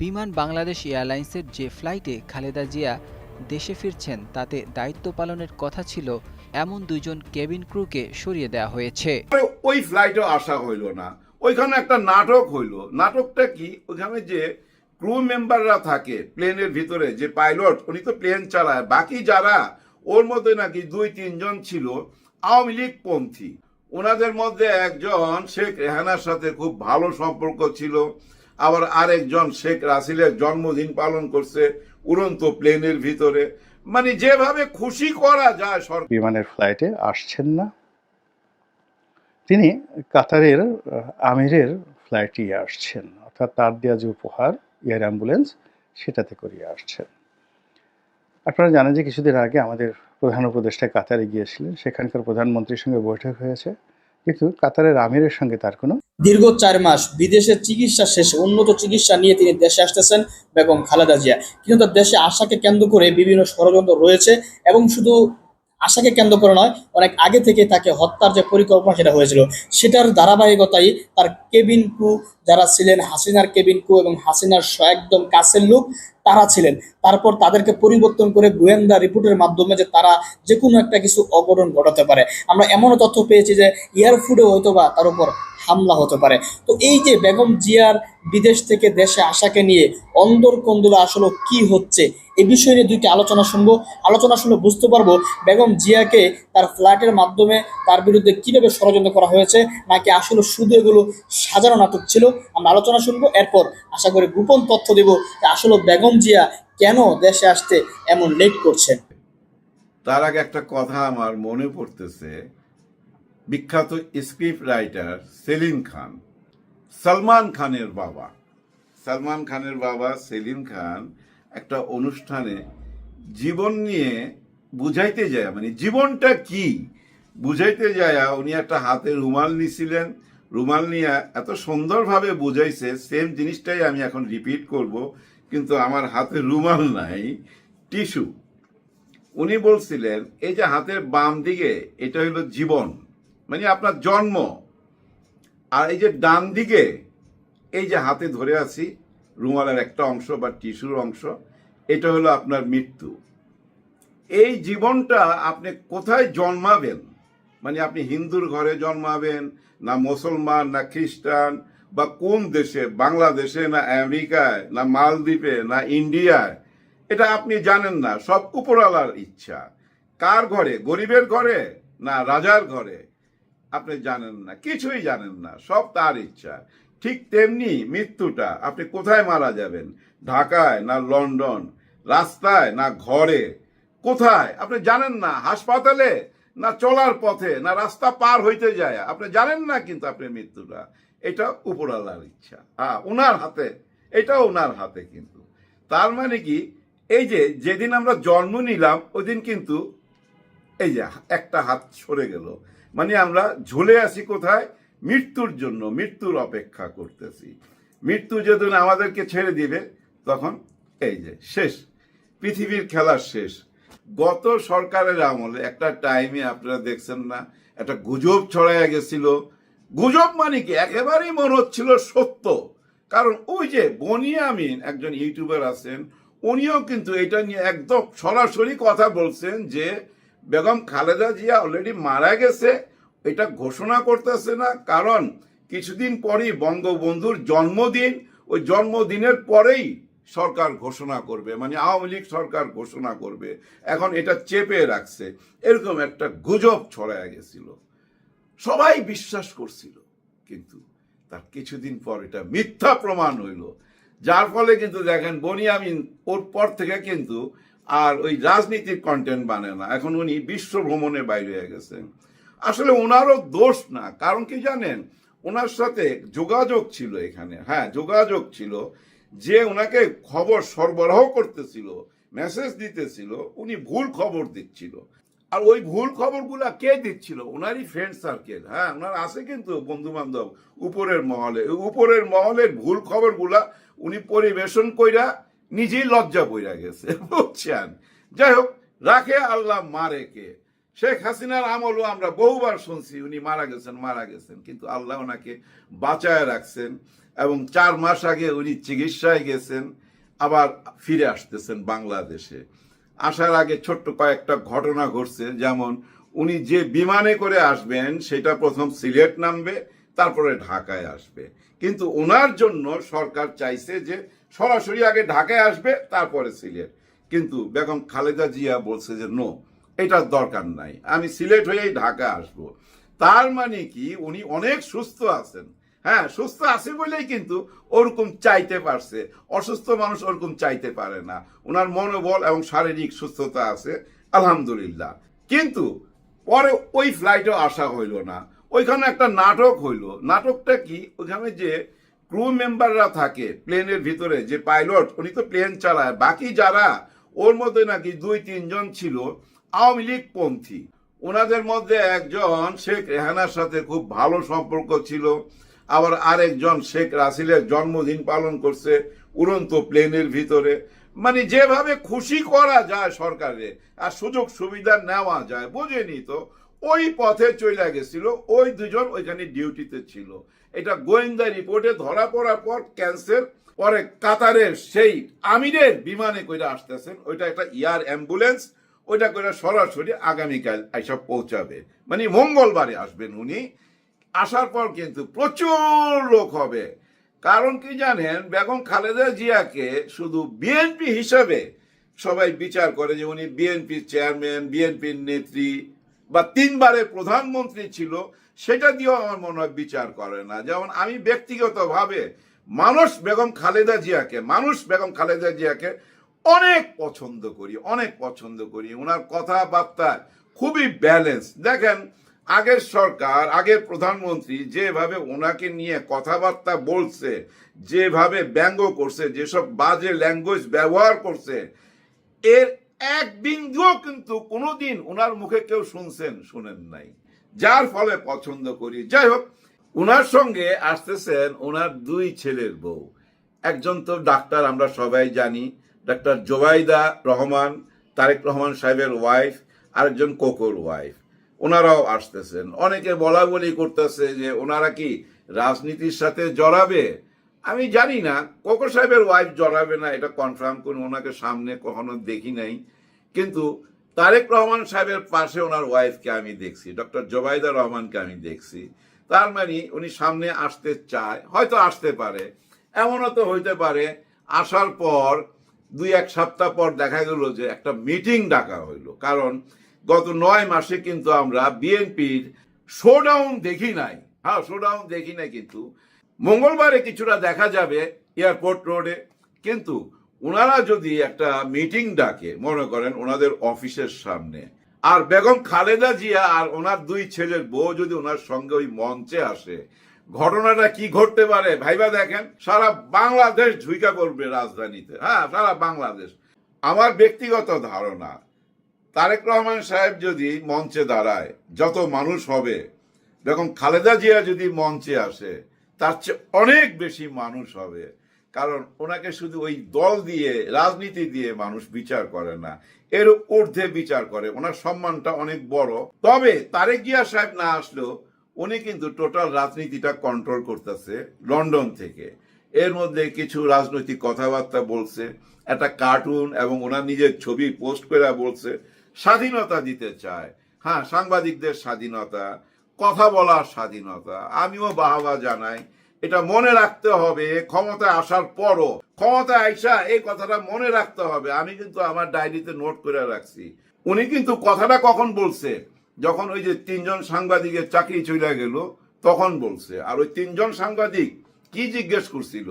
বিমান বাংলাদেশ এয়ারলাইন্সের যে ফ্লাইটে খালেদা জিয়া দেশে ফিরছেন, তাতে দায়িত্ব পালনের কথা ছিল এমন দুইজন কেবিন ক্রুকে সরিয়ে দেওয়া হয়েছে। ওই ফ্লাইটও আসা হইল না, ওইখানে একটা নাটক হইল। নাটকটা কি? ওইখানে যে ক্রু মেম্বাররা থাকে প্লেনের ভিতরে, যে পাইলট, উনি তো প্লেন চালায়। বাকি যারা, ওর মধ্যে নাকি দুই, তিনজন ছিল আওয়ামী লীগ পন্থী। ওনাদের মধ্যে একজন শেখ রেহানার সাথে খুব ভালো সম্পর্ক ছিল আবার আরেকজন শেখ রাসিলের জন্মদিন পালন করছে উড়ন্ত প্লেনের ভিতরে। মানে যেভাবে খুশি করা যায় সরকার বিমানের ফ্লাইটে আসছেন না। তিনি কাতারের আমিরের ফ্লাইটে আসছেন। অর্থাৎ তার দেওয়া যে উপহার, এয়ার অ্যাম্বুলেন্স, সেটাতে করিয়ে আসছেন। আপনারা জানেন যে কিছুদিন আগে আমাদের প্রধান উপদেষ্টা কাতারে গিয়েছিলেন। সেখানকার প্রধানমন্ত্রীর সঙ্গে বৈঠক হয়েছে। কিন্তু কাতারের আমিরের সঙ্গে তার কোনো দীর্ঘ চার মাস বিদেশে চিকিৎসা শেষে উন্নত চিকিৎসা নিয়ে তিনি দেশে আসতেছেন বেগম খালেদা জিয়া। কিন্তু তার দেশে আশাকে কেন্দ্র করে বিভিন্ন ষড়যন্ত্র রয়েছে এবং শুধু আশাকে কেন্দ্র করে নয়, অনেক আগে থেকে তাকে হত্যার যে পরিকল্পনা সেটা হয়েছিল। সেটার ধারাবাহিকতাই তার কেবিন কু যারা ছিলেন, হাসিনার কেবিন কু এবং হাসিনার একদম কাছের লোক, তারা ছিলেন। তারপর তাদেরকে পরিবর্তন করে গোয়েন্দা রিপোর্টের মাধ্যমে যে তারা যে কোনো একটা কিছু অঘটন ঘটাতে পারে। আমরা এমনও তথ্য পেয়েছি যে এয়ারফুডে হয়তো বা তার উপর হামলা হতে পারে। তো এই যে বেগম জিয়ার বিদেশ থেকে দেশে আসাকে নিয়ে অন্দর কন্দুলা আসলে কি হচ্ছে, এ বিষয় নিয়ে দুইটি আলোচনা শুনব। আলোচনা শুনলে বুঝতে পারব বেগম জিয়াকে তার ফ্ল্যাটের মাধ্যমে তার বিরুদ্ধে কীভাবে ষড়যন্ত্র করা হয়েছে, নাকি আসলে শুধু এগুলো সাজানো নাটক ছিল। আমরা আলোচনা শুনব, এরপর আশা করি গোপন তথ্য দেব যে আসলে বেগম জিয়া কেন দেশে আসতে এমন লেট করছেন তার আগে একটা কথা আমার মনে পড়তেছে। বিখ্যাত স্ক্রিপ্ট রাইটার সেলিম খান, সলমান খানের বাবা। সলমান খানের বাবা সেলিম খান একটা অনুষ্ঠানে জীবন নিয়ে বুঝাইতে যায় মানে জীবনটা কি? বুঝাইতে যায়, উনি একটা হাতে রুমাল নিছিলেন। রুমাল নিয়ে এত সুন্দরভাবে বুঝাইছে সেম জিনিসটাই আমি এখন রিপিট করব, কিন্তু আমার হাতে রুমাল নাই টিস্যু উনি বলছিলেন, এই যে হাতের বাম দিকে, এটা হলো জীবন। মানে আপনার জন্ম। আর এই যে ডান দিকে, এই যে হাতে ধরে আছি, রুমালের একটা অংশ বা টিস্যুর অংশ, এটা হলো আপনার মৃত্যু। এই জীবনটা আপনি কোথায় জন্মাবেন? মানে আপনি হিন্দুর ঘরে জন্মাবেন, না মুসলমান, না খ্রিস্টান, বা কোন দেশে? বাংলাদেশে, না আমেরিকায়, না মালদ্বীপে, না ইন্ডিয়ায়? এটা আপনি জানেন না, সব উপরালার ইচ্ছা। কার ঘরে? গরিবের ঘরে, না রাজার ঘরে? আপনি জানেন না, কিছুই জানেন না, সব তার ইচ্ছা। ঠিক তেমনি মৃত্যুটা, আপনি কোথায় মারা যাবেন? ঢাকায় না লন্ডন? রাস্তায় না ঘরে? কোথায়? আপনি জানেন না, হাসপাতালে? না চলার পথে? না রাস্তা পার হইতে যায়? আপনি জানেন না কিন্তু আপনি মৃত্যুটা। এটা উপরালার ইচ্ছা। হ্যাঁ ওনার হাতে। এটা ওনার হাতে কিন্তু। তার মানে কি? এই যে, যেদিন আমরা জন্ম নিলাম ওই দিন কিন্তু এই যে, একটা হাত সরে গেল। মানে আমরা ঝুলে আছি কোথায়? মৃত্যুর জন্য, মৃত্যুর অপেক্ষা করতেছি। মৃত্যু যেদিন আমাদেরকে ছেড়ে দিবে, তখন এই যে, শেষ। পৃথিবীর খেলা শেষ। গত সরকারের আমলে একটা টাইমে আপনারা দেখছেন না, একটা গুজব ছড়াইয়া গেছিল। গুজব মানে কি? একেবারেই মনে হচ্ছিল সত্য। কারণ ওই যে বনিয়ামিন একজন ইউটিউবার আছেন, উনিও কিন্তু এটা নিয়ে একদম সরাসরি কথা বলছেন যে বেগম খালেদা জিয়া অলরেডি মারা গেছে, এটা ঘোষণা করতেছে না, কারণ কিছুদিন পরেই বঙ্গবন্ধুর জন্মদিন, ওই জন্মদিনের পরেই সরকার ঘোষণা করবে মানে আওয়ামী লীগ সরকার ঘোষণা করবে। এখন এটা চেপে রাখছে। এরকম একটা গুজব ছড়ায় গেছিল। সবাই বিশ্বাস করছিল, কিন্তু তার কিছুদিন পর এটা মিথ্যা প্রমাণ হইল। যার ফলে কিন্তু দেখেন, বনিয়ামিন ওর পর থেকে কিন্তু আর ওই রাজনীতির কন্টেন্ট বানে না। এখন উনি বিশ্ব ভ্রমণে বাইরে হয়ে গেছেন। আসলে ওনারও দোষ না, কারণ কি জানেন? ওনার সাথে যোগাযোগ ছিল এখানে। হ্যাঁ যোগাযোগ ছিল। যে ওনাকে খবর সরবরাহ করতেছিল মেসেজ দিতেছিল, উনি ভুল খবর দিচ্ছিল। আর ওই ভুল খবরগুলা কে দিচ্ছিল? ওনারই ফ্রেন্ড সার্কেল হ্যাঁ ওনার আছে কিন্তু বন্ধু বান্ধব উপরের মহলে। উপরের মহলের ভুল খবরগুলা উনি পরিবেশন কইরা নিজেই লজ্জা বইরা গেছে, বুঝছেন? যাই হোক, রাখে আল্লাহ মারে কে? শেখ হাসিনার আমলও আমরা বহুবার শুনছি, উনি মারা গেছেন মারা গেছেন, কিন্তু আল্লাহ ওনাকে বাঁচায় রাখছেন এবং চার মাস আগে উনি চিকিৎসায় গেছেন, আবার ফিরে আসতেছেন বাংলাদেশে। আসার আগে ছোট্ট কয়েকটা ঘটনা ঘটছে, যেমন উনি যে বিমানে করে আসবেন, সেটা প্রথম সিলেট নামবে, তারপরে ঢাকায় আসবে। কিন্তু ওনার জন্য সরকার চাইছে যে সরাসরি আগে ঢাকায় আসবে, তারপরে সিলেট। কিন্তু বেগম খালেদা জিয়া বলছে যে, নো, এটার দরকার নাই। আমি সিলেট হয়েই ঢাকা আসব। তার মানে কি, উনি অনেক সুস্থ আছেন। হ্যাঁ সুস্থ আছে বলেই কিন্তু ওরকম চাইতে পারছে। অসুস্থ মানুষ ওরকম চাইতে পারে না। ওনার মনোবল এবং শারীরিক সুস্থতা আছে, আলহামদুলিল্লাহ। কিন্তু পরে ওই ফ্লাইটও আসা হইল না। ওইখানে একটা নাটক হইল। নাটকটা কি? ওইখানে যে ক্রু মেম্বাররা থাকে প্লেনের ভিতরে, যে পাইলট উনি তো প্লেন চালায়। বাকি যারা, ওর মধ্যে নাকি দুই, তিনজন ছিল আওয়ামী লীগ পন্থী। ওনাদের মধ্যে একজন শেখ রেহানার সাথে খুব ভালো সম্পর্ক ছিল। আবার আরেকজন শেখ রাসিলের জন্মদিন পালন করছে উড়ন্ত প্লেনের ভিতরে। মানে যেভাবে খুশি করা যায় সরকারে আর সুযোগ সুবিধা নেওয়া যায়, বোঝেনি তো? ওই পথে চলে গেছিল, ওই দুজন ওইখানে ডিউটিতে ছিল। এটা গোয়েন্দা রিপোর্টে ধরা পড়ার পর ক্যান্সেল, পরে কাতারের সেই আমিরের বিমানে কইরা আসতেছেন, ওইটা একটা ইয়ার অ্যাম্বুলেন্স, ওইটা করে সরাসরি আগামীকাল এসব পৌঁছাবে। মানে মঙ্গলবারে আসবেন উনি। আসার পর কিন্তু প্রচুর লোক হবে। কারণ কি জানেন, বেগম খালেদা জিয়াকে শুধু বিএনপি হিসাবে সবাই বিচার করে যে উনি বিএনপির চেয়ারম্যান, বিএনপির নেত্রী বা তিনবারের প্রধানমন্ত্রী ছিল, সেটা দিয়েও আমার মনে হয় বিচার করে না। যেমন আমি ব্যক্তিগতভাবে মানুষ বেগম খালেদা জিয়াকে, মানুষ বেগম খালেদা জিয়াকে অনেক পছন্দ করি, অনেক পছন্দ করি। ওনার কথাবার্তা খুবই ব্যালেন্স। দেখেন, আগের সরকার, আগের প্রধানমন্ত্রী যেভাবে ওনাকে নিয়ে কথাবার্তা বলছে, যেভাবে ব্যঙ্গ করছে, যেসব বাজে ল্যাঙ্গুয়েজ ব্যবহার করছে, এর এক বিন্দুও কিন্তু কোনোদিন ওনার মুখে কেউ শুনছেন, শুনেন নাই। যার ফলে পছন্দ করি। যাই হোক ওনার সঙ্গে আসতেছেন ওনার দুই ছেলের বউ। একজন তো ডাক্তার, আমরা সবাই জানি, ডাক্তার জোবাইদা রহমান, তারেক রহমান সাহেবের ওয়াইফ আরেকজন কোকোর ওয়াইফ ওনারাও আসতেছেন। অনেকে বলা বলি করতেছে যে ওনারা কি রাজনীতির সাথে জড়াবে? আমি জানি না, কোকো সাহেবের ওয়াইফ জড়াবে না, এটা কনফার্ম করুন, ওনাকে সামনে কখনো দেখি নাই। কিন্তু তারেক রহমান সাহেবের পাশে ওনার ওয়াইফকে আমি দেখছি ডক্টর জোবাইদা রহমানকে আমি দেখছি। তার মানে উনি সামনে আসতে চায়, হয়তো আসতে পারে, এমনও তো হইতে পারে, আসার পর দুই এক সপ্তাহ পর দেখা গেল যে একটা মিটিং ডাকা হইল। কারণ গত নয় মাসে কিন্তু আমরা বিএনপির শোডাউন দেখি নাই। হ্যাঁ শোডাউন দেখি নাই কিন্তু মঙ্গলবারে কিছুটা দেখা যাবে এয়ারপোর্ট রোডে, কিন্তু ওনারা যদি একটা মিটিং ডাকে, মনে করেন ওনাদের অফিসের সামনে, আর বেগম খালেদা জিয়া আর ওনার দুই ছেলের বউ যদি ওনার সঙ্গে ওই মঞ্চে আসে, ঘটনাটা কি ঘটতে পারে ভাইবা দেখেন, সারা বাংলাদেশ ঝুইকা করবে রাজধানীতে হ্যাঁ সারা বাংলাদেশ। আমার ব্যক্তিগত ধারণা, তারেক রহমান সাহেব যদি মঞ্চে দাঁড়ায়, যত মানুষ হবে, বেগম খালেদা জিয়া যদি মঞ্চে আসে তার চেয়ে অনেক বেশি মানুষ হবে। কারণ ওনাকে শুধু ওই দল দিয়ে, রাজনীতি দিয়ে মানুষ বিচার করে না। এর ঊর্ধ্বে বিচার করে। ওনার সম্মানটা অনেক বড়। তবে তারেক জিয়া সাহেব না আসলেও উনি কিন্তু টোটাল রাজনীতিটা কন্ট্রোল করতেছে লন্ডন থেকে। এর মধ্যে কিছু রাজনৈতিক কথাবার্তা বলছে, একটা কার্টুন এবং ওনার নিজের ছবি পোস্ট করে বলছে, স্বাধীনতা দিতে চায়। হ্যাঁ সাংবাদিকদের স্বাধীনতা কথা বলার স্বাধীনতা, আমিও বাহবা জানাই, এটা মনে রাখতে হবে ক্ষমতা আসার পরও। ক্ষমতা আইসা এই কথাটা মনে রাখতে হবে। আমি কিন্তু আমার ডায়েরিতে নোট করে রাখছি। উনি কিন্তু কথাটা কখন বলছে? যখন ওই যে তিনজন সাংবাদিকের চাকরি চলে গেল, তখন বলছে। আর ওই তিনজন সাংবাদিক কি জিজ্ঞেস করছিল?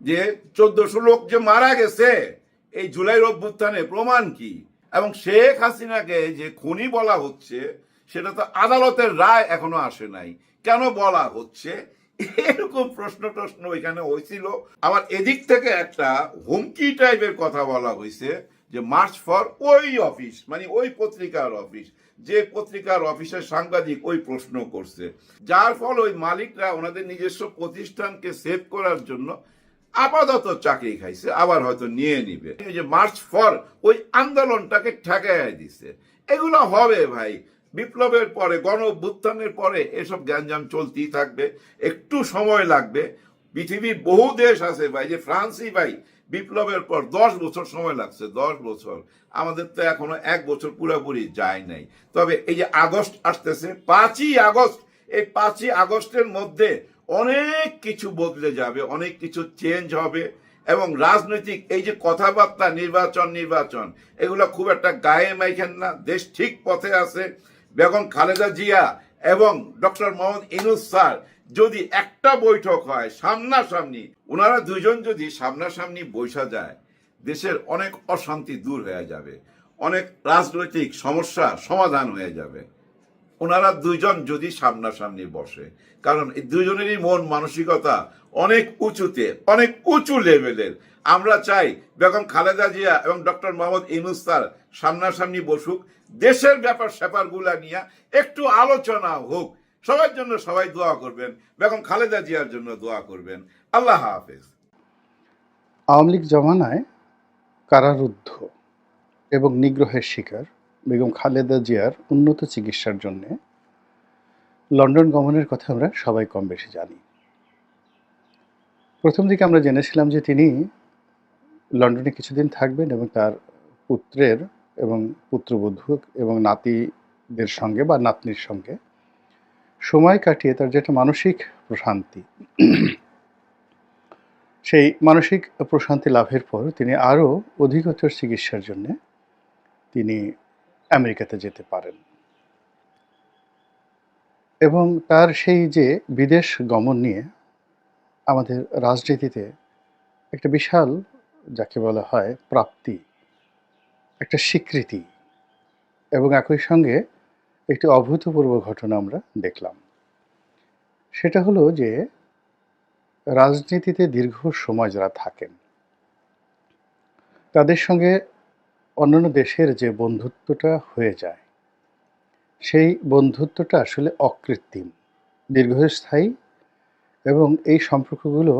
যে চোদ্দশো লোক যে মারা গেছে, এই জুলাই অভ্যুত্থানে প্রমাণ কি? এবং শেখ হাসিনাকে যে খুনি বলা হচ্ছে সেটা তো আদালতের রায় এখনও আসে নাই। কেন বলা হচ্ছে? এরকম প্রশ্ন টশ্ন ওইখানে হয়েছিল। আবার এদিক থেকে একটা হুমকি টাইপের কথা বলা হয়েছে যে মার্চ ফর ওই অফিস মানে ওই পত্রিকার অফিস, যে পত্রিকার অফিসের সাংবাদিক ওই প্রশ্ন করছে। যার ফল ওই মালিকরা ওনাদের নিজস্ব প্রতিষ্ঠানকে সেভ করার জন্য আপাতত চাকরি খাইছে, আবার হয়তো নিয়ে নিবে। যে মার্চ ফর ওই আন্দোলনটাকে ঠেকায় দিছে। এগুলো হবে ভাই। বিপ্লবের পরে গণ পরে এসব গ্যাঞ্জাম চলতেই থাকবে। একটু সময় লাগবে। পৃথিবীর বহু দেশ আছে ভাই, যে ফ্রান্সই ভাই, বিপ্লবের পর দশ বছর সময় লাগছে, দশ বছর। আমাদের তো এখনও এক বছর পুরোপুরি যায় নাই। তবে এই যে আগস্ট আসতেছে, পাঁচই আগস্ট, এই পাঁচই আগস্টের মধ্যে অনেক কিছু বদলে যাবে, অনেক কিছু চেঞ্জ হবে এবং রাজনৈতিক এই যে কথাবার্তা, নির্বাচন নির্বাচন, এগুলো খুব একটা গায়ে মাইখেন না। দেশ ঠিক পথে আছে বেগম খালেদা জিয়া এবং ডক্টর মোহাম্মদ ইনুস স্যার যদি একটা বৈঠক হয় সামনাসামনি ওনারা দুজন যদি সামনাসামনি বৈশা যায়, দেশের অনেক অশান্তি দূর হয়ে যাবে, অনেক রাজনৈতিক সমস্যা সমাধান হয়ে যাবে। ওনারা দুইজন যদি সামনাসামনি বসে, কারণ এই দুজনেরই মন মানসিকতা অনেক উঁচুতে, অনেক উঁচু লেভেলের। আমরা চাই বেগম খালেদা জিয়া এবং ডক্টর মোহাম্মদ ইনুস স্যার সামনাসামনি বসুক, দেশের ব্যাপার স্যাপারগুলা নিয়ে একটু আলোচনা হোক। সবার জন্য সবাই দোয়া করবেন, বেগম খালেদা জিয়ার জন্য দোয়া করবেন। আল্লাহ হাফেজ। আওয়ামী লীগ জমানায় কারারুদ্ধ এবং নিগ্রহের শিকার বেগম খালেদা জিয়ার উন্নত চিকিৎসার জন্য লন্ডন গমনের কথা আমরা সবাই কম বেশি জানি। প্রথম দিকে আমরা জেনেছিলাম যে তিনি লন্ডনে কিছুদিন থাকবেন এবং তার পুত্রের এবং পুত্রবধূ এবং নাতিদের সঙ্গে বা নাতনির সঙ্গে সময় কাটিয়ে তার যেটা মানসিক প্রশান্তি, সেই মানসিক প্রশান্তি লাভের পর তিনি আরও অধিকতর চিকিৎসার জন্য তিনি আমেরিকাতে যেতে পারেন। এবং তার সেই যে বিদেশ গমন নিয়ে আমাদের রাজনীতিতে একটা বিশাল, যাকে বলা হয় প্রাপ্তি, একটা স্বীকৃতি এবং একই সঙ্গে একটি অভূতপূর্ব ঘটনা আমরা দেখলাম। সেটা হলো যে রাজনীতিতে দীর্ঘ সময় যারা থাকেন, তাদের সঙ্গে অন্যান্য দেশের যে বন্ধুত্বটা হয়ে যায়, সেই বন্ধুত্বটা আসলে অকৃত্রিম, দীর্ঘস্থায়ী এবং এই সম্পর্কগুলো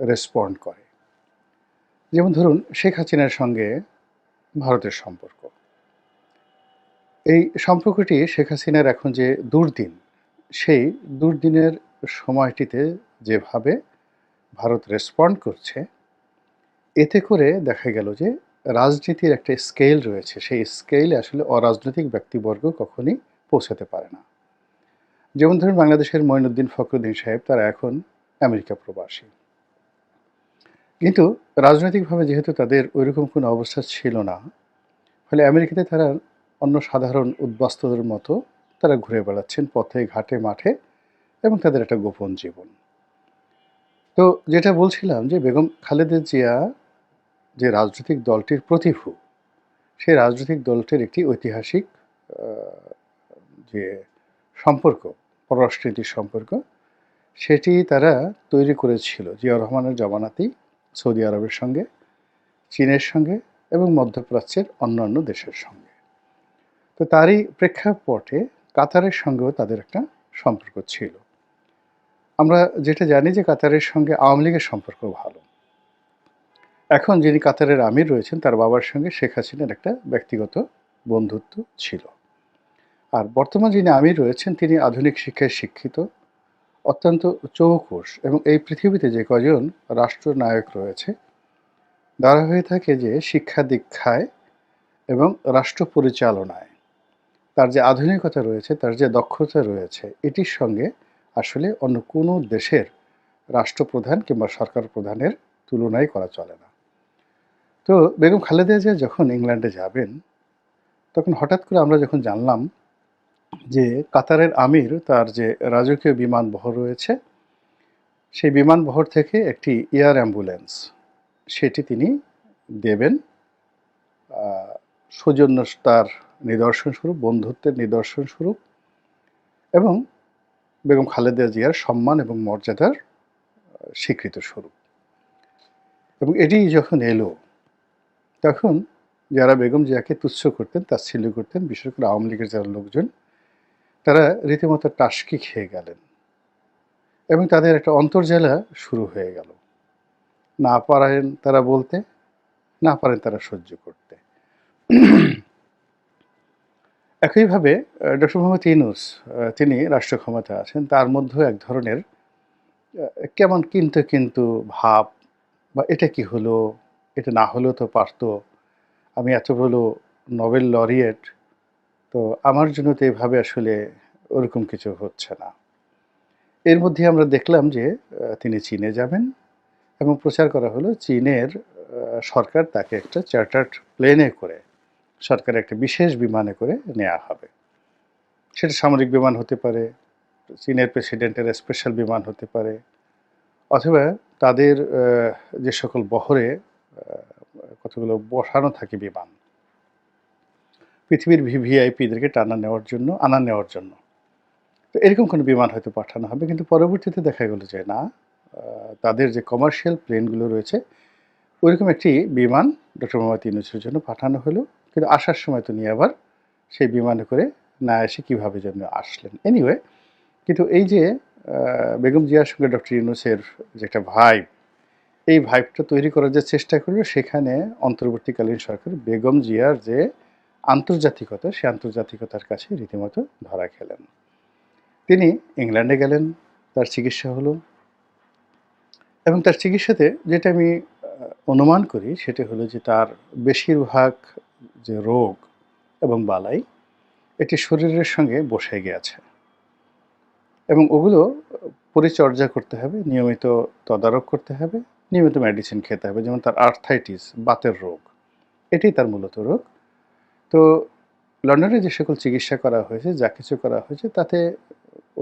রেসপন্ড করে। যেমন ধরুন শেখ হাসিনার সঙ্গে ভারতের সম্পর্ক। এই সম্পর্কটি শেখ হাসিনার এখন যে দুর্দিন, সেই দুর্দিনের সময়টিতে যেভাবে ভারত রেসপন্ড করছে, এতে করে দেখা গেল যে রাজনীতির একটা স্কেল রয়েছে। সেই স্কেলে আসলে অরাজনৈতিক ব্যক্তিবর্গ কখনই পৌঁছাতে পারে না। যেমন ধরুন বাংলাদেশের মঈনুদ্দিন ফখরুদ্দিন সাহেব, তারা এখন আমেরিকা প্রবাসী। কিন্তু রাজনৈতিকভাবে যেহেতু তাদের ওইরকম কোনো অবস্থা ছিল না, ফলে আমেরিকাতে তারা অন্য সাধারণ উদ্বাস্তুদের মতো তারা ঘুরে বেড়াচ্ছেন পথে, ঘাটে, মাঠে এবং তাদের একটা গোপন জীবন। তো যেটা বলছিলাম যে বেগম খালেদা জিয়া যে রাজনৈতিক দলটির প্রতিভু সেই রাজনৈতিক দলটির একটি ঐতিহাসিক যে সম্পর্ক, পররাষ্ট্রনীতির সম্পর্ক, সেটি তারা তৈরি করেছিল জিয়া রহমানের জমানাতেই সৌদি আরবের সঙ্গে, চীনের সঙ্গে এবং মধ্যপ্রাচ্যের অন্যান্য দেশের সঙ্গে। তো তারই প্রেক্ষাপটে কাতারের সঙ্গেও তাদের একটা সম্পর্ক ছিল। আমরা যেটা জানি যে কাতারের সঙ্গে আওয়ামী লীগের সম্পর্ক ভালো। এখন যিনি কাতারের আমির রয়েছেন, তার বাবার সঙ্গে শেখ হাসিনার একটা ব্যক্তিগত বন্ধুত্ব ছিল। আর বর্তমান যিনি আমির রয়েছেন, তিনি আধুনিক শিক্ষায় শিক্ষিত, অত্যন্ত চৌকুশ এবং এই পৃথিবীতে যে কজন রাষ্ট্রনায়ক রয়েছে তারা হয়ে থাকে যে শিক্ষা দীক্ষায় এবং রাষ্ট্র পরিচালনায়। তার যে আধুনিকতা রয়েছে, তার যে দক্ষতা রয়েছে, এটির সঙ্গে আসলে অন্য কোনো দেশের রাষ্ট্রপ্রধান কিংবা সরকার প্রধানের তুলনাই করা চলে না। তো বেগম খালেদা জিয়া যখন ইংল্যান্ডে যাবেন তখন হঠাৎ করে আমরা যখন জানলাম যে কাতারের আমির তার যে রাজকীয় বিমান বহর রয়েছে সেই বিমান বহর থেকে একটি এয়ার অ্যাম্বুলেন্স সেটি তিনি দেবেন। আহ, সৌজন্যতার নিদর্শন স্বরূপ বন্ধুত্বের নিদর্শন স্বরূপ এবং বেগম খালেদা জিয়ার সম্মান এবং মর্যাদার স্বীকৃত স্বরূপ। এবং এটি যখন এলো তখন যারা বেগম জিয়াকে তুচ্ছ করতেন তাচ্ছিল্য করতেন বিশেষ করে আওয়ামী লীগের যারা লোকজন তারা রীতিমতো টাসকি খেয়ে গেলেন এবং তাদের একটা অন্তর্জেলা শুরু হয়ে গেল। না পারেন তারা বলতে না পারেন তারা সহ্য করতে। একইভাবে ডক্টর মোহাম্মদ ইউনুস আহ, তিনি রাষ্ট্র ক্ষমতা আছেন তার মধ্যেও এক ধরনের কেমন কিন্তু কিন্তু ভাব বা এটা কি হলো এটা না হলেও তো পারতো। আমি এত বড় নোবেল লরিয়েট, তো আমার জন্য তো এভাবে আসলে ওরকম কিছু হচ্ছে না। এর মধ্যে আমরা দেখলাম যে তিনি চীনে যাবেন এবং প্রচার করা হলো চীনের সরকার তাকে একটা চার্টার্ড প্লেনে করে, সরকারের একটা বিশেষ বিমানে করে নেওয়া হবে। সেটা সামরিক বিমান হতে পারে, চীনের প্রেসিডেন্টের স্পেশাল বিমান হতে পারে, অথবা তাদের যে সকল বহরে কতগুলো বসানো থাকে বিমান। পৃথিবীর ভিভিআইপিদেরকে টানা নেওয়ার জন্য, আনা নেওয়ার জন্য। তো এরকম কোনো বিমান হয়তো পাঠানো হবে, কিন্তু পরবর্তীতে দেখা গেল যে না তাদের যে কমার্শিয়াল প্লেনগুলো রয়েছে, ওইরকম একটি বিমান ডক্টর মোহাম্মদ ইউনুসের জন্য পাঠানো হলো। কিন্তু আসার সময় তো নিয়ে আবার সেই বিমানে করে না এসে কীভাবে যেন আসলেন। এনিওয়ে কিন্তু এই যে বেগম জিয়ার সঙ্গে ডক্টর ইউনুসের যে একটা ভাইব এই ভাইবটা তৈরি করার যে চেষ্টা করল সেখানে অন্তর্বর্তীকালীন সরকার বেগম জিয়ার যে আন্তর্জাতিকতা, সে আন্তর্জাতিকতার কাছে রীতিমতো ধরা খেলেন। তিনি ইংল্যান্ডে গেলেন, তার চিকিৎসা হলো এবং তার চিকিৎসাতে যেটা আমি অনুমান করি, সেটা হলো যে তার বেশিরভাগ যে রোগ এবং বালাই, এটি শরীরের সঙ্গে বসে গিয়েছে। এবং ওগুলো পরিচর্যা করতে হবে, নিয়মিত তদারক করতে হবে নিয়মিত মেডিসিন খেতে হবে, যেমন তার আর্থাইটিস বাতের রোগ, এটাই তার মূলত রোগ। তো লন্ডনে যে সকল চিকিৎসা করা হয়েছে, যা কিছু করা হয়েছে, তাতে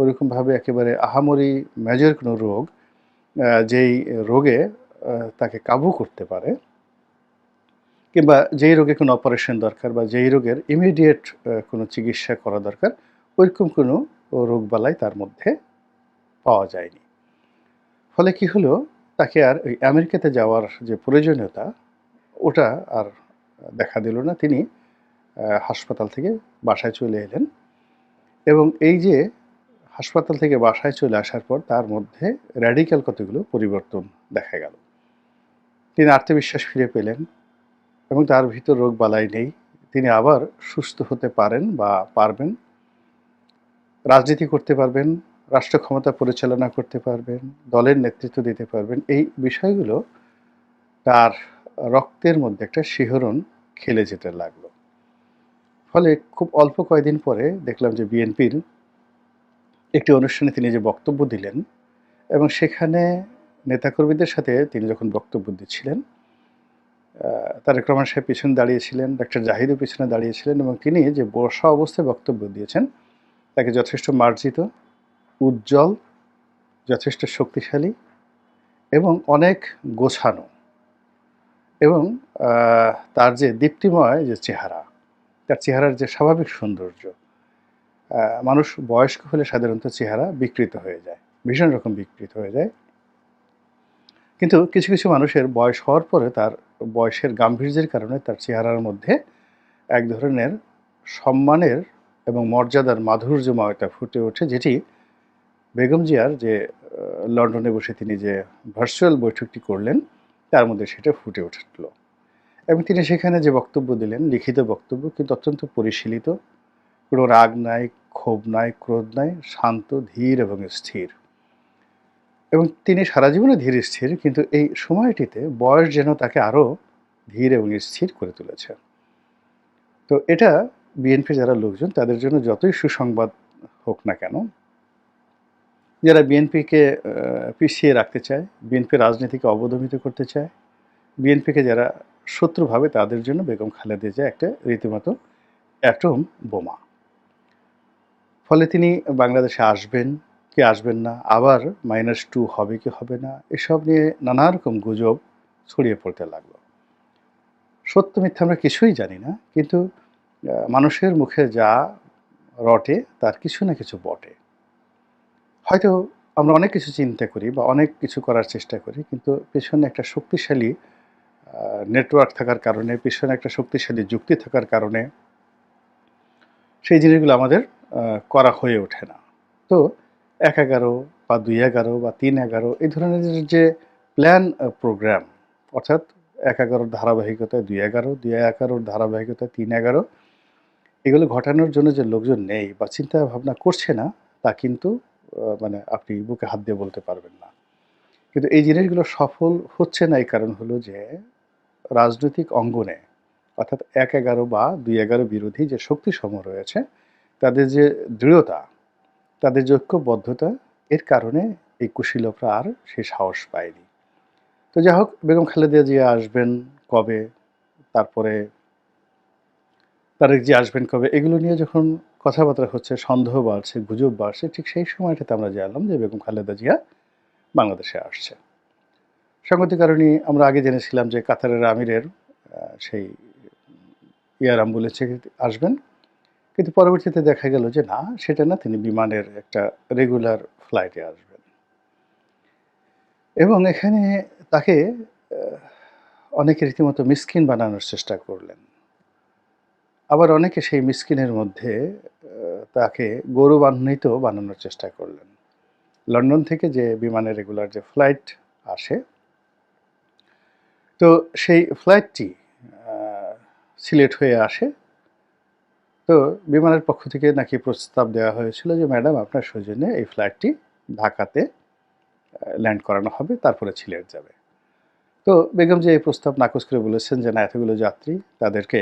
ওরকমভাবে একেবারে আহামরি মেজর কোনো রোগ যেই রোগে তাকে কাবু করতে পারে, কিংবা যেই রোগে কোনো অপারেশন দরকার বা যেই রোগের ইমিডিয়েট কোনো চিকিৎসা করা দরকার, ওইরকম কোনো রোগবালাই তার মধ্যে পাওয়া যায়নি। ফলে কি হলো? তাকে আর ওই আমেরিকাতে যাওয়ার যে প্রয়োজনীয়তা, ওটা আর দেখা দিল না। তিনি হাসপাতাল থেকে বাসায় চলে এলেন এবং এই যে হাসপাতাল থেকে বাসায় চলে আসার পর তার মধ্যে র্যাডিক্যাল কতগুলো পরিবর্তন দেখা গেল। তিনি আত্মবিশ্বাস ফিরে পেলেন এবং তার ভিতর রোগ বালাই নেই। তিনি আবার সুস্থ হতে পারেন বা পারবেন, রাজনীতি করতে পারবেন রাষ্ট্র ক্ষমতা পরিচালনা করতে পারবেন, দলের নেতৃত্ব দিতে পারবেন, এই বিষয়গুলো তার রক্তের মধ্যে একটা শিহরণ খেলে যেতে লাগল। ফলে খুব অল্প কয়েকদিন পরে দেখলাম যে বিএনপির একটি অনুষ্ঠানে তিনি যে বক্তব্য দিলেন এবং সেখানে নেতাকর্মীদের সাথে তিনি যখন বক্তব্য দিচ্ছিলেন তারেক রহমান সাহেব পিছনে দাঁড়িয়েছিলেন, ডাক্তার জাহিদও পিছনে দাঁড়িয়েছিলেন এবং তিনি যে বর্ষা অবস্থায় বক্তব্য দিয়েছেন, তাকে যথেষ্ট মার্জিত উজ্জ্বল, যথেষ্ট শক্তিশালী এবং অনেক গোছানো এবং তার যে দীপ্তিময় যে চেহারা, তার চেহারার যে স্বাভাবিক সৌন্দর্য মানুষ বয়স্ক হলে সাধারণত চেহারা বিকৃত হয়ে যায়, ভীষণ রকম বিকৃত হয়ে যায়। কিন্তু কিছু কিছু মানুষের বয়স হওয়ার পরে তার বয়সের গাম্ভীর্যের কারণে তার চেহারার মধ্যে এক ধরনের সম্মানের এবং মর্যাদার মাধুর্যময়তা ফুটে ওঠে, যেটি বেগম জিয়ার যে লন্ডনে বসে তিনি যে ভার্চুয়াল বৈঠকটি করলেন, তার মধ্যে সেটা ফুটে উঠল। এবং তিনি সেখানে যে বক্তব্য দিলেন, লিখিত বক্তব্য কিন্তু অত্যন্ত পরিশীলিত। কোনো রাগ নাই, ক্ষোভ নাই, ক্রোধ নাই, শান্ত, ধীর এবং স্থির। এবং তিনি সারা জীবনে ধীর, স্থির, কিন্তু এই সময়টিতে বয়স যেন তাকে আরও ধীর এবং স্থির করে তুলেছে। তো এটা বিএনপি যারা লোকজন, তাদের জন্য যতই সুসংবাদ হোক না কেন যারা বিএনপিকে পিছিয়ে রাখতে চায়, বিএনপি রাজনীতিকে অবদমিত করতে চায়, বিএনপিকে যারা শত্রু ভাবে তাদের জন্য বেগম খালেদা জিয়া একটা রীতিমতো অ্যাটম বোমা। ফলে তিনি বাংলাদেশে আসবেন, কি আসবেন না, আবার মাইনাস টু হবে কি হবে না, এসব নিয়ে নানা রকম গুজব ছড়িয়ে পড়তে লাগল। সত্য মিথ্যা আমরা কিছুই জানি না, কিন্তু মানুষের মুখে যা রটে, তার কিছু না কিছু বটে। হয়তো আমরা অনেক কিছু চিন্তা করি বা অনেক কিছু করার চেষ্টা করি, কিন্তু পেছনে একটা শক্তিশালী নেটওয়ার্ক থাকার কারণে, পেছনে একটা শক্তিশালী যুক্তি থাকার কারণে সেই জিনিসগুলো আমাদের করা হয়ে ওঠে না। তো এক এগারো বা দুই এগারো বা তিন এগারো এই ধরনের যে প্ল্যান প্রোগ্রাম অর্থাৎ এক এগারোর ধারাবাহিকতায় দুই এগারো, দুই এগারোর ধারাবাহিকতায় তিন এগারো, এগুলো ঘটানোর জন্য যে লোকজন নেই বা চিন্তা ভাবনা করছে না, তা কিন্তু মানে আপনি বুকে হাত দিয়ে বলতে পারবেন না। কিন্তু এই জিনিসগুলো সফল হচ্ছে না এই কারণ হলো যে রাজনৈতিক অঙ্গনে, অর্থাৎ এক এগারো বা দুই এগারো বিরোধী যে শক্তিসমূহ রয়েছে, তাদের যে দৃঢ়তা, তাদের যে ঐক্যবদ্ধতা, এর কারণে এই কুশীলভরা আর সে সাহস পায়নি। তো যাই হোক, বেগম খালেদা জিয়া আসবেন কবে? তারপরে তারেক জি আসবেন কবে? এগুলো নিয়ে যখন কথাবার্তা হচ্ছে, সন্দেহ বাড়ছে, গুজব বাড়ছে, ঠিক সেই সময়টাতে আমরা জানলাম যে বেগম খালেদা জিয়া বাংলাদেশে আসছে। সংগতি কারণে আমরা আগে জেনেছিলাম যে কাতারের আমিরের সেই এয়ার অ্যাম্বুলেন্সে আসবেন। কিন্তু পরবর্তীতে দেখা গেল যে না, সেটা না, তিনি বিমানের একটা রেগুলার ফ্লাইটে আসবেন। এবং এখানে তাকে অনেকে রীতিমতো মিসকিন বানানোর চেষ্টা করলেন। আবার অনেকে সেই মিসকিনের মধ্যে তাকে গৌরবান্বিত বানানোর চেষ্টা করলেন। লন্ডন থেকে যে বিমানের রেগুলার যে ফ্লাইট আসে, তো সেই ফ্লাইটটি সিলেট হয়ে আসে। তো বিমানের পক্ষ থেকে নাকি প্রস্তাব দেওয়া হয়েছিল যে, ম্যাডাম, আপনার সৌজন্যে এই ফ্লাইটটি ঢাকাতে ল্যান্ড করানো হবে, তারপরে সিলেট যাবে। তো বেগম যে এই প্রস্তাব নাকচ করে বলেছেন যে, না, এতগুলো যাত্রী তাদেরকে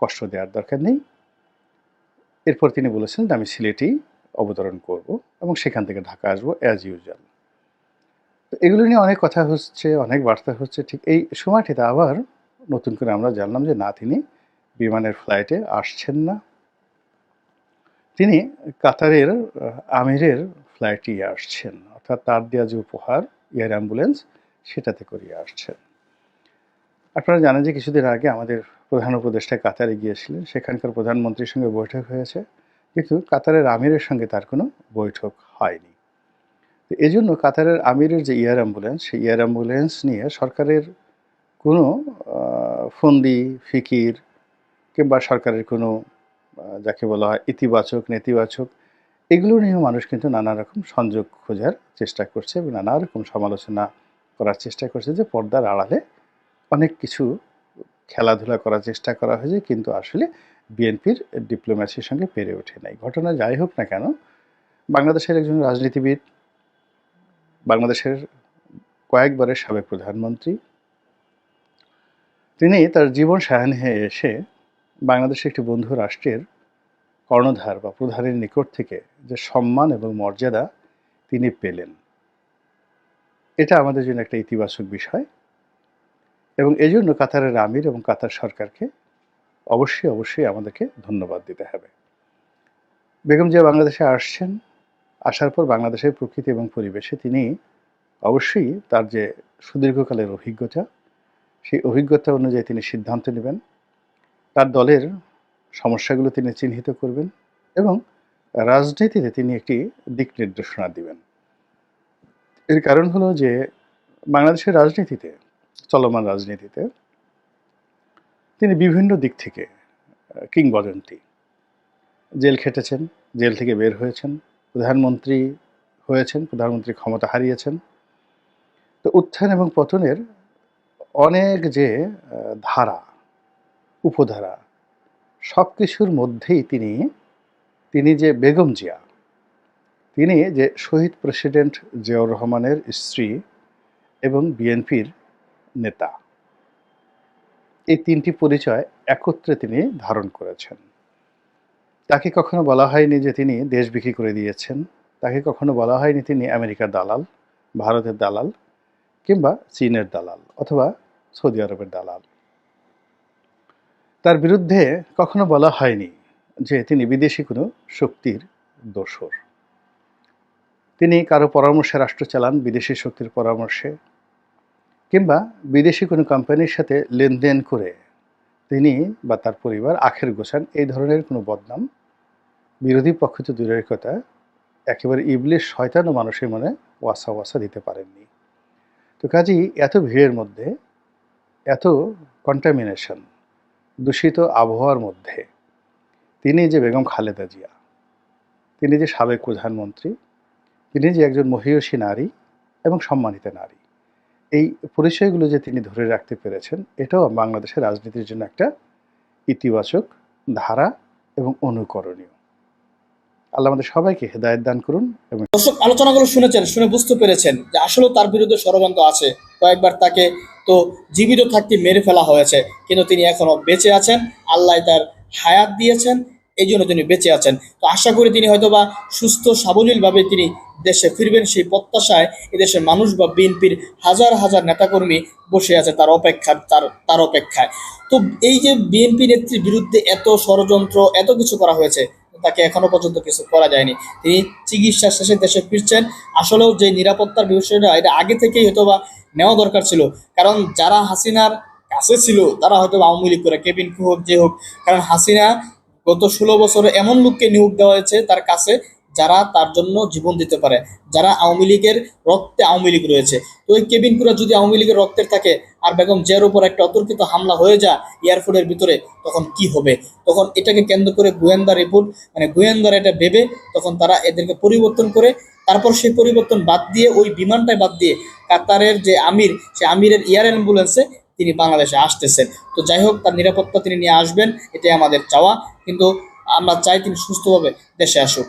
কষ্ট দেওয়ার দরকার নেই। এরপর তিনি বলেছেন যে, আমি সিলেটেই অবতরণ করব এবং সেখান থেকে ঢাকা আসব অ্যাজ ইউজুয়াল তো এগুলো নিয়ে অনেক কথা হচ্ছে, অনেক বার্তা হচ্ছে। ঠিক এই সময়টিতে আবার নতুন করে আমরা জানলাম যে, না, তিনি বিমানের ফ্লাইটে আসছেন না। তিনি কাতারের আমিরের ফ্লাইটে আসছেন, অর্থাৎ তার দেওয়া যে উপহার এয়ার অ্যাম্বুলেন্স সেটাতে করিয়ে আসছেন। আপনারা জানেন যে কিছুদিন আগে আমাদের প্রধান উপদেষ্টা কাতারে গিয়েছিলেন। সেখানকার প্রধানমন্ত্রীর সঙ্গে বৈঠক হয়েছে। কিন্তু কাতারের আমিরের সঙ্গে তার কোনো বৈঠক হয়নি। তো এই জন্য কাতারের আমিরের যে এয়ার অ্যাম্বুলেন্স, সেই এয়ার অ্যাম্বুলেন্স নিয়ে সরকারের কোনো ফন্দি, ফিকির কিংবা সরকারের কোনো যাকে বলা হয় ইতিবাচক, নেতিবাচক, এগুলো নিয়েও মানুষ কিন্তু নানা রকম সংযোগ খোঁজার চেষ্টা করছে এবং নানা রকম সমালোচনা করার চেষ্টা করছে যে পর্দার আড়ালে অনেক কিছু খেলাধুলা করার চেষ্টা করা হয়েছে, কিন্তু আসলে বিএনপির ডিপ্লোম্যাসির সঙ্গে পেরে ওঠে নাই। ঘটনা যাই হোক না কেন, বাংলাদেশের একজন রাজনীতিবিদ, বাংলাদেশের কয়েকবারের সাবেক প্রধানমন্ত্রী, তিনি তার জীবন সায়াহ্নে এসে বাংলাদেশের একটি বন্ধু রাষ্ট্রের কর্ণধার বা প্রধানের নিকট থেকে যে সম্মান এবং মর্যাদা তিনি পেলেন। এটা আমাদের জন্য একটা ইতিবাচক বিষয়। এবং এই জন্য কাতারের আমির এবং কাতার সরকারকে অবশ্যই অবশ্যই আমাদেরকে ধন্যবাদ দিতে হবে। বেগম জিয়া বাংলাদেশে আসছেন, আসার পর বাংলাদেশের প্রকৃতি এবং পরিবেশে তিনি অবশ্যই তার যে সুদীর্ঘকালের অভিজ্ঞতা, সেই অভিজ্ঞতা অনুযায়ী তিনি সিদ্ধান্ত নেবেন। তার দলের সমস্যাগুলো তিনি চিহ্নিত করবেন এবং রাজনীতিতে তিনি একটি দিক নির্দেশনা দিবেন। এর কারণ হলো যে বাংলাদেশের রাজনীতিতে চলমান রাজনীতিতে, তিনি বিভিন্ন দিক থেকে কিংবদন্তি। জেল খেটেছেন, জেল থেকে বের হয়েছেন, প্রধানমন্ত্রী হয়েছেন, প্রধানমন্ত্রী ক্ষমতা হারিয়েছেন। তো উত্থান এবং পতনের অনেক যে ধারা, উপধারা সব কিছুর মধ্যেই তিনি তিনি যে বেগম জিয়া, তিনি যে শহীদ প্রেসিডেন্ট জিয়াউর রহমানের স্ত্রী এবং বিএনপির নেতা। এই তিনটি পরিচয় একত্রে তিনি ধারণ করেছেন। তাকে কখনো বলা হয়নি যে তিনি দেশ বিক্রি করে দিয়েছেন। তাকে কখনো বলা হয়নি তিনি আমেরিকার দালাল, ভারতের দালাল কিংবা চীনের দালাল অথবা সৌদি আরবের দালাল। তার বিরুদ্ধে কখনো বলা হয়নি যে তিনি বিদেশি কোনো শক্তির দোসর তিনি কারও পরামর্শে রাষ্ট্র চালান, বিদেশি শক্তির পরামর্শে কিংবা বিদেশি কোনো কোম্পানির সাথে লেনদেন করে তিনি বা তার পরিবার আখের গোছান এই ধরনের কোনো বদনাম বিরোধী পক্ষ তো দূরের কথা, একেবারে ইবলিশ শয়তানও মানুষের মনে ওয়াসা ওয়াসা দিতে পারেননি। তো কাজেই এত ভিড়ের মধ্যে, এত কন্টামিনেশন দূষিত আবহাওয়ার মধ্যে তিনি যে বেগম খালেদা জিয়া, তিনি যে সাবেক প্রধানমন্ত্রী, তিনি যে একজন মহিয়সী নারী এবং সম্মানিত নারী এই পরিচয়গুলো যে তিনি ধরে রাখতে পেরেছেন, এটাও বাংলাদেশের রাজনীতির জন্য একটা ইতিবাচক ধারা এবং অনুকরণীয়। আল্লাহ আমাদের সবাইকে হেদায়ত দান করুন এবং দর্শক, আলোচনাগুলো শুনেছেন, শুনে বুঝতে পেরেছেন যে আসলেও তার বিরুদ্ধে ষড়যন্ত্র আছে। কয়েকবার তাকে তো জীবিত থাকতে মেরে ফেলা হয়েছে, কিন্তু তিনি এখনও বেঁচে আছেন। আল্লাহ তার হায়াত দিয়েছেন এই জন্য তিনি বেঁচে আছেন। তো আশা করি তিনি হয়তোবা সুস্থ, সাবলীলভাবে তিনি দেশে ফিরবেন। সেই প্রত্যাশায় এদেশের মানুষ বা বিএনপির হাজার হাজার নেতাকর্মী বসে আছে তার অপেক্ষা, তার তার অপেক্ষায়। তো এই যে বিএনপি নেত্রীর বিরুদ্ধে এত ষড়যন্ত্র, এত কিছু করা হয়েছে, তাকে এখনও পর্যন্ত কিছু করা যায়নি। তিনি চিকিৎসা শেষে দেশে ফিরছেন। আসলেও যে নিরাপত্তার বিষয়টা, এটা আগে থেকেই হয়তো বা নেওয়া দরকার ছিল। কারণ যারা হাসিনার কাছে ছিল, তারা হয়তো আওয়ামী লীগ করে, কেবিন হোক, যে হোক, কারণ হাসিনা গত ষোলো বছরে এমন লোককে নিয়োগ দেওয়া হয়েছে তার কাছে যারা তার জন্য জীবন দিতে পারে, যারা আওয়ামী লীগের রক্তে আওয়ামী লীগ রয়েছে। তো ওই কেবিন কুরা যদি আওয়ামী লীগের রক্তের থাকে আর বেগম জিয়ার উপর একটা অতর্কিত হামলা হয়ে যায় এয়ারপোর্টের ভিতরে, তখন কি হবে? তখন এটাকে কেন্দ্র করে গোয়েন্দা রিপোর্ট মানে গোয়েন্দারা এটা ভেবে তখন তারা এদেরকে পরিবর্তন করে, তারপর সেই পরিবর্তন বাদ দিয়ে, ওই বিমানটাই বাদ দিয়ে কাতারের যে আমির, সে আমিরের এয়ার অ্যাম্বুলেন্সে তিনি বাংলাদেশে আসতেছেন। তো যাই হোক, তার নিরাপত্তা তিনি নিয়ে আসবেন, এটাই আমাদের চাওয়া। কিন্তু আমরা চাই তিনি সুস্থভাবে দেশে আসুক।